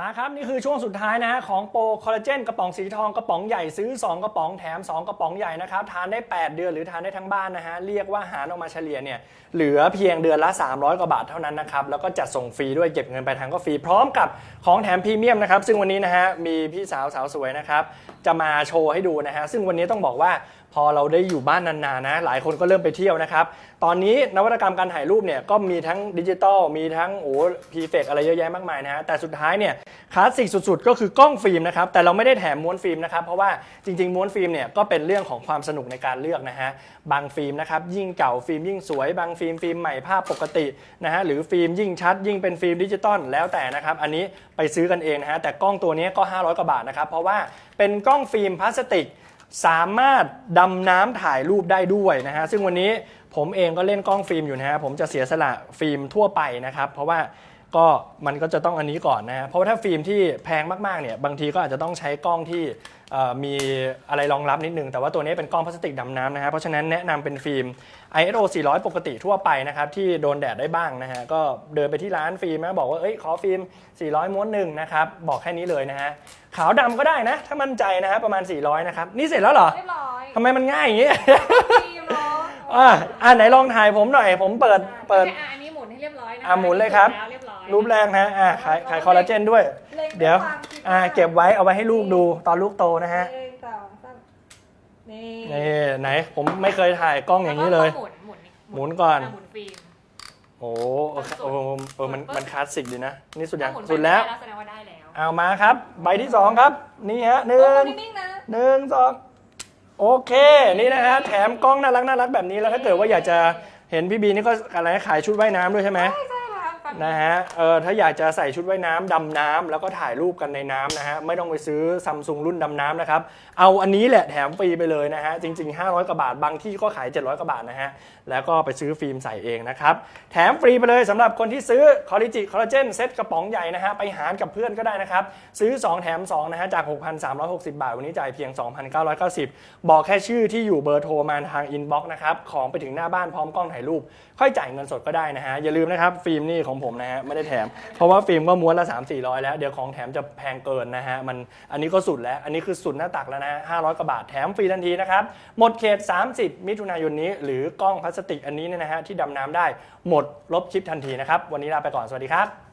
มาครับ นี่คือช่วงสุดท้ายนะฮะของโปรคอลลาเจนกระป๋องสีทองกระป๋องใหญ่ซื้อ 2 กระป๋องแถม 2 กระป๋องใหญ่นะครับ ทานได้ 8 เดือนหรือทานได้ทั้งบ้านนะฮะ เรียกว่าหารออกมาเฉลี่ยเนี่ยเหลือเพียงเดือนละ 300 กว่าบาทเท่านั้นนะครับ แล้วก็จัดส่งฟรีด้วยเก็บเงินไปทางก็ฟรี พร้อมกับของแถมพรีเมียมนะครับ ซึ่งวันนี้นะฮะมีพี่สาวสาวสวยนะครับ จะมาโชว์ให้ดูนะฮะซึ่งวันนี้ต้องบอกว่าพอเราได้อยู่บ้านนานๆนะหลายคนก็เริ่มไปเที่ยวนะครับ ตอนนี้นวัตกรรมการถ่ายรูปเนี่ยก็มีทั้งดิจิตอลมีทั้งโอ้พีเฟกอะไรเยอะแยะมากมายนะฮะแต่สุดท้ายเนี่ยคลาสสิกสุดๆ ก็คือกล้องฟิล์มนะครับแต่เราไม่ได้แถมม้วนฟิล์มนะครับเพราะว่าจริงๆม้วนฟิล์มเนี่ยก็เป็นเรื่องของความสนุกในการเลือกนะฮะบางฟิล์มนะครับยิ่งเก่าฟิล์มยิ่งสวยบางฟิล์มฟิล์มใหม่ภาพปกตินะฮะหรือฟิล์มยิ่งชัด ยิ่งเป็นฟิล์มดิจิตอลแล้วแต่นะครับอันนี้ไปซื้อกันเองนะฮะแต่กล้องตัวนี้ก็ 500กว่าบาทนะครับเพราะว่าเป็นกล้อง้องฟิล์มพลาสติก สามารถดำน้ำถ่ายรูปได้ด้วยนะฮะซึ่งวันนี้ผมเองก็เล่นกล้องฟิล์มอยู่นะฮะผมจะเสียสละฟิล์มทั่วไปนะครับ เพราะว่าก็มันก็จะต้องอันนี้ก่อนนะฮะเพราะว่าถ้าฟิล์มที่แพงมากๆเนี่ยบางทีก็อาจจะต้องใช้กล้องที่ มีอะไรรองรับนิดนึง แต่ว่าตัวนี้เป็นกล้องพลาสติกดำน้ำนะฮะเพราะฉะนั้นแนะนำเป็นฟิล์ม ISO 400 ปกติทั่วไปนะครับ ที่โดนแดดได้บ้างนะฮะก็เดินไปที่ร้านฟิล์มนะบอกว่าเอ้ยขอฟิล์ม 400 ม้วนหนึ่งนะครับบอกแค่นี้เลยนะฮะขาวดำก็ได้นะ ถ้ามั่นใจนะฮะประมาณ 400 นะครับ นี่เสร็จแล้วเหรอเรียบร้อยทำไมมันง่ายอย่างนี้ ฟิล์มเนาะอะอะไหนลองถ่ายผมหน่อย ผมเปิดเปิด อะอันนี้หมุนให้เรียบร้อยนะอะหมุนเลยครับแล้วเรียบร้อย รูปแรกนะอะขายขายคอลลาเจนด้วยเล็งเดี๋ยว ความคิอะเก็บไว้เอาไว้ให้ลูกดูตอนลูกโตนะฮะหนึ่งสองสามนี่นี่ไหนผมไม่เคยถ่ายกล้องอย่างนี้เลย แวก็หมุนหมุนหมุนก่อนหมุนฟิล์มโอ้โหโอ้โหเออมันมันคลาสสิกดีนะ นี่สุดยังถ้าหมุนไปสุดแล้ว ได้แสดงว่าได้แล้วเอามาครับ ใบที่สองครับ นี่ฮะหนึ่โอ้งนิ่งๆนะหนึ่งสองโอเค นี่นะฮะแถมกล้องน่ารักน่ารักแบบนี้แล้วถ้าเกิดว่าอยากจะ เห็นพี่บีนี่ก็อะไรขายชุดว่ายน้ำด้วยใช่ไหม ใช่ใช่ค่ะ ฝั่ง นะฮะ เออถ้าอยากจะใส่ชุดว่ายน้ำดำน้ำแล้วก็ถ่ายรูปกันในน้ำนะฮะ ไม่ต้องไปซื้อซัมซุงรุ่นดำน้ำนะครับ เอาอันนี้แหละแถมฟรีไปเลยนะฮะ จริง ๆ 500 กว่าบาท บางที่ก็ขาย 700 กว่าบาทนะฮะ แล้วก็ไปซื้อฟิล์มใส่เองนะครับ แถมฟรีไปเลยสำหรับคนที่ซื้อคอลลิจิคอลลาเจนเซ็ตกระป๋องใหญ่นะฮะ ไปหารกับเพื่อนก็ได้นะครับ ซื้อ 2 แถม 2 นะฮะ จาก 6,360 บาท วันนี้จ่ายเพียง 2,990 บอกแค่ชื่อที่อยู่เบอร์โทรมาทางอินบ็อกซ์นะครับ ของไปถึงหน้าบ้านพร้อมกล้องถ่ายรูป ค่อยจ่ายเงินสดก็ได้นะฮะ อย่าลืมนะครับฟิล์มนี่ของผมนะฮะไม่ได้แถม เพราะว่าฟิล์มก็ม้วนละ3 400 แล้ว เดี๋ยวของแถมจะแพงเกินนะฮะมันอันนี้ก็สุดแล้ว อันนี้คือสุดหน้าตักแล้วนะฮะ500กว่าบาทแถมฟรีทันทีนะครับ หมดเขต 30 มิถุนายนนี้ หรือกล้องพลาสติกอันนี้เนี่ยนะฮะที่ดำน้ำได้หมดลบชิปทันทีนะครับวันนี้ลาไปก่อนสวัสดีครับ